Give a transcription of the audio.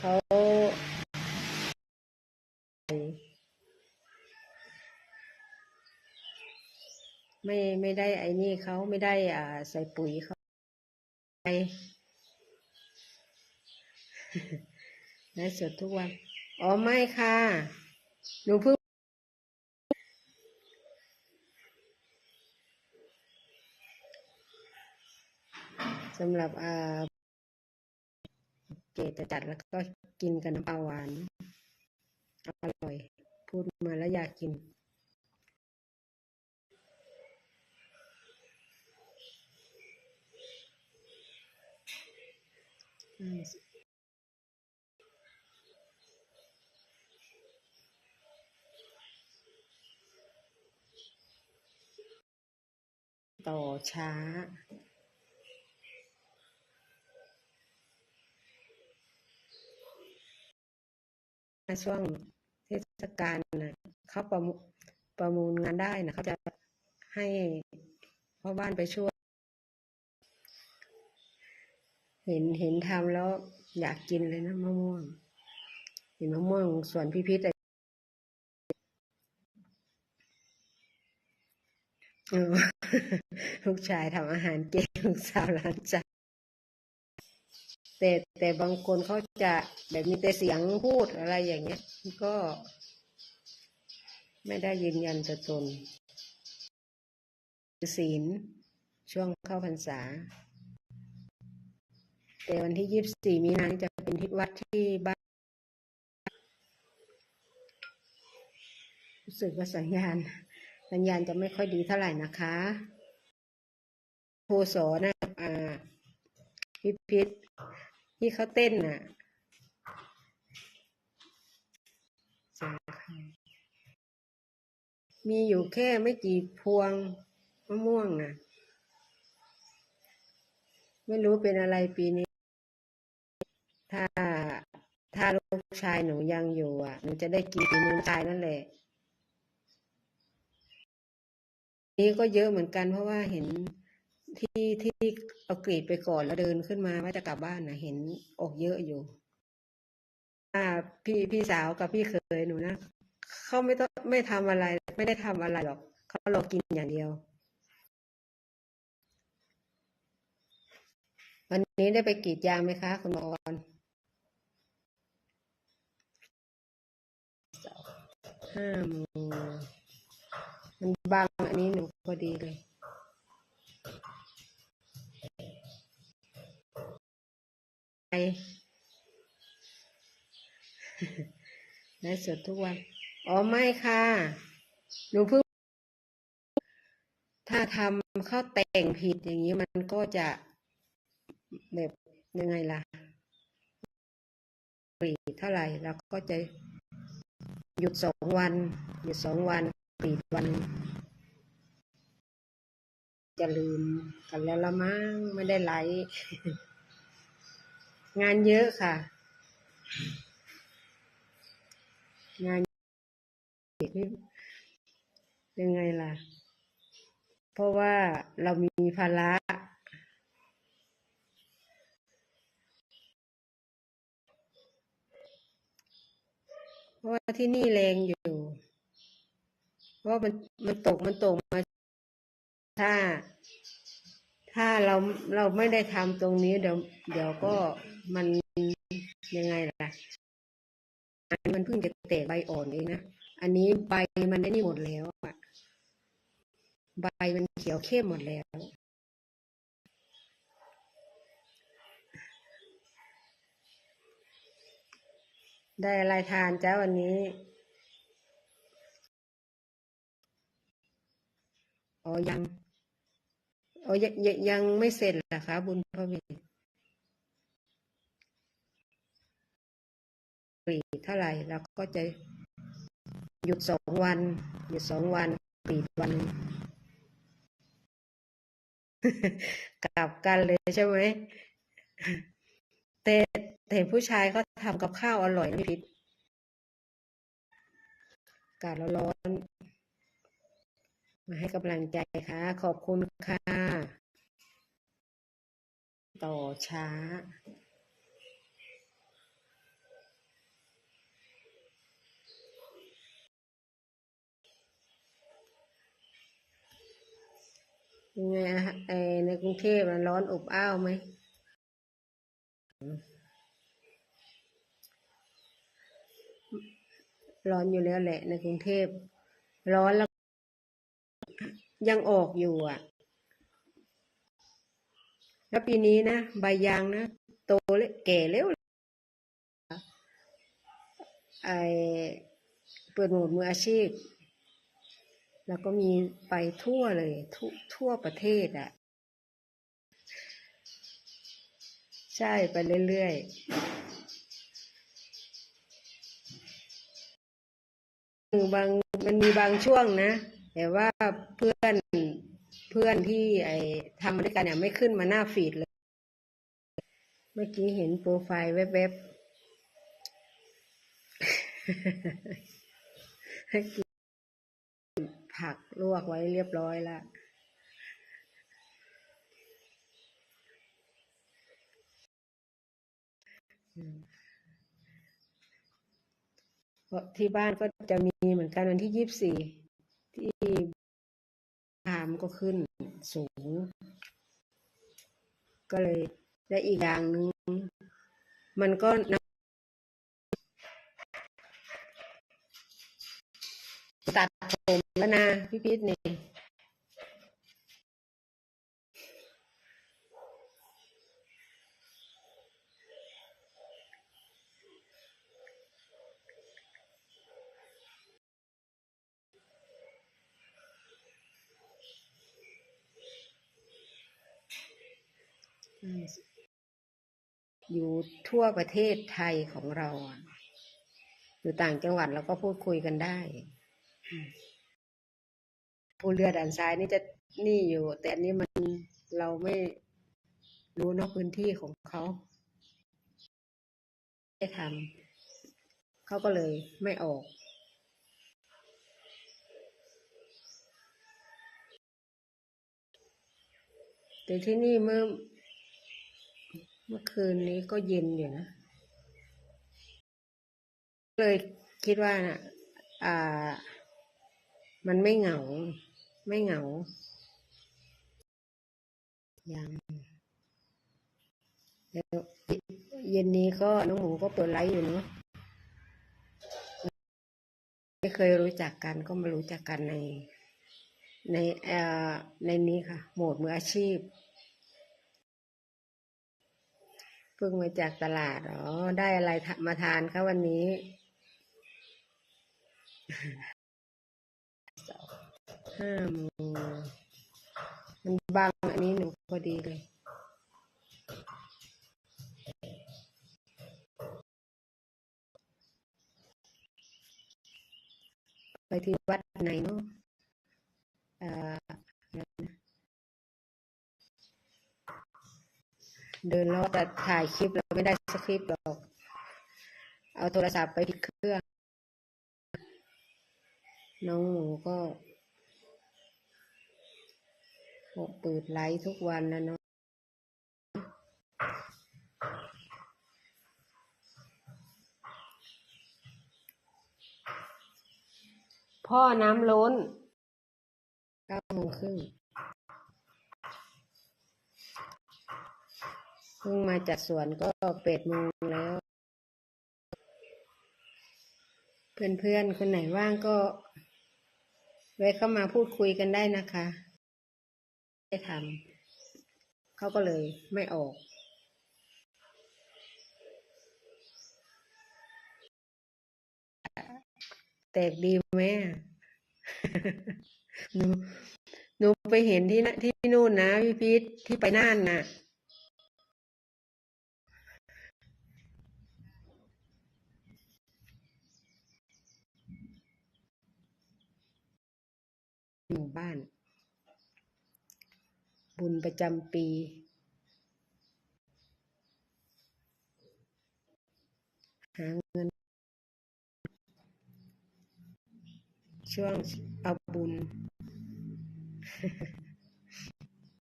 เขาไม่ไม่ได้ไอ้นี่เขาไม่ได้อ่าใส่ปุ๋ยเขาไปได้สดทุกวัน อ๋อไม่ค่ะ หนูเพิ่งสำหรับอ่า เกจะจัดแล้วก็กินกับน้ำปลาหวาน อร่อย พูดมาแล้วอยากกินต่อช้า ช่วงเทศกาลนะเขาประมูประมูลงานได้นะเขาจะให้พ่อบ้านไปช่วย เห็นเห็นทำแล้วอยากกินเลยนะมะม่วง เห็นมะม่วงสวนพิพิธลูกชายทำอาหารเก่งลูกสาวร้านจัด แต่แต่บางคนเขาจะแบบมีแต่เสียงพูดอะไรอย่างเงี้ยก็ไม่ได้ยืนยันตัวตนศีลช่วงเข้าพรรษา แต่วันที่ยี่สิบสี่มีนาจะเป็นที่วัดที่บ้านรู้สึกว่าสัญญาณ สัญญาณจะไม่ค่อยดีเท่าไหร่นะคะโพสอนะอ่าพิพิธ ที่เขาเต้นน่ะสาขามีอยู่แค่ไม่กี่พวงมะม่วงน่ะ ไม่รู้เป็นอะไรปีนี้ ถ้าถ้าลูกชายหนูยังอยู่อะ หนูจะได้กินฝีมือชายนั่นแหละ นี้ก็เยอะเหมือนกันเพราะว่าเห็น ที่ที่เอากรีดไปก่อนแล้วเดินขึ้นมาว่าจะกลับบ้านนะเห็นอกเยอะอยู่อ่าพี่พี่สาวกับพี่เคยหนูนะเขาไม่ต้องไม่ทำอะไร ไม่ได้ทำอะไรหรอกเขารอกินอย่างเดียว วันนี้ได้ไปกรีดยางไหมคะ คุณหมออนห้าโมงมันบังอันนี้หนูพอดีเลย ไปได้สดทุกวัน อ๋อไม่ค่ะ หนูเพิ่ง ถ้าทำข้าวแต่งผิดอย่างนี้มันก็จะแบบยังไงล่ะปรีดเท่าไหร่เราก็จะหยุดสองวัน หยุดสองวันปรีดวัน จะลืมกันแล้วละมั้งไม่ได้ไลฟ์ งานเยอะค่ะ งานยังไงล่ะ เพราะว่าเรามีภาระเพราะว่าที่นี่แรงอยู่ เพราะมันมันตกมันตกมาถ้า ถ้าเราเราไม่ได้ทำตรงนี้เดี๋ยวเดี๋ยวก็มันยังไงล่ะ มันเพิ่งจะแตกใบอ่อนเองนะ อันนี้ใบมันได้นี่หมดแล้วอะใบมันเขียวเข้มหมดแล้ว ได้อะไรทานจ้าวันนี้อ๋อยัง อ๋อยังยังยังไม่เสร็จเหรอคะ บุญพระวทปรีดเท่าไหร่เราก็จะหยุดสองวัน หยุดสองวันปีวันกลับกันเลยใช่ไหมแต่แต่ผู้ชายเขาทำกับข้าวอร่อยนะพี่พิษอากาศร้อน มาให้กำลังใจค่ะ ขอบคุณค่ะ ต่อช้า ไงไะในกรุงเทพมันร้อนอบอ้าวไหม ร้อนอยู่แล้วแหละในกรุงเทพร้อนแล้ว ยังออกอยู่อะ แล้วปีนี้นะใบยางนะโตเล็กแก่เร็วไอเปิดโหมดมืออาชีพ แล้วก็มีไปทั่วเลยทวทั่วประเทศอะ ใช่ไปเรื่อยๆบางมันมีบางช่วงนะ แต่ว่าเพื่อนเพื่อนที่ไอทำมาด้วยกันเนี่ยไม่ขึ้นมาหน้าฟีดเลย เมื่อกี้เห็นโปรไฟล์แวบๆกินผักลวกไว้เรียบร้อยแล้วเพราะที่บ้านก็จะมีเหมือนกันวันที่ยี่สิบสี่ ที่ทามก็ขึ้นสูง ก็เลยและอีกอย่างหนึ่งมันก็นำตัดผมแล้วนะพี่พีทนี่ย อยู่ทั่วประเทศไทยของเราอยู่ต่างจังหวัดเราก็พูดคุยกันได้ผู้เรือด่านซ้ายนี่จะนี่อยู่ แต่อันนี้มันเราไม่รู้นอกพื้นที่ของเขาได้ทำเขาก็เลยไม่ออกแต่ที่นี่เมื่อ เมื่อคืนนี้ก็เย็นอยู่นะ เลยคิดว่าน่ะอ่า มันไม่เหงา ไม่เหงา ยังแล้วเย็นนี้ก็น้องหมูก็เปิดไลฟ์อยู่เนาะไม่เคยรู้จักกันก็มารู้จักกันในในเอ่อในนี้ค่ะ โหมดมืออาชีพ เพิ่งมาจากตลาดอ๋อได้อะไรมาทานคะวันนี้ ห้าโมงมันบังอันนี้หนูพอดีเลยไปที่วัดไหนเนาะเอ่ออะไรนะ เดินแล้วจะถ่ายคลิปเราไม่ได้สคริปต์หรอก เอาโทรศัพท์ไปที่เครื่อง น้องหมูก็เปิดไลฟ์ทุกวันนะเนาะพ่อน้ำล้นเก้าโมงครึ่ง เพิ่งมาจากสวนก็แปดโมงแล้ว เพื่อนๆ คนไหนว่างก็แวะเข้ามาพูดคุยกันได้นะคะได้ทำเขาก็เลยไม่ออกแตกดีไหมหนูหนูไปเห็นที่นะที่นู่นนะพี่พีทที่ไปน่านน่ะ หมู่บ้าน บุญประจำปี หาเงิน ช่วงเอาบุญ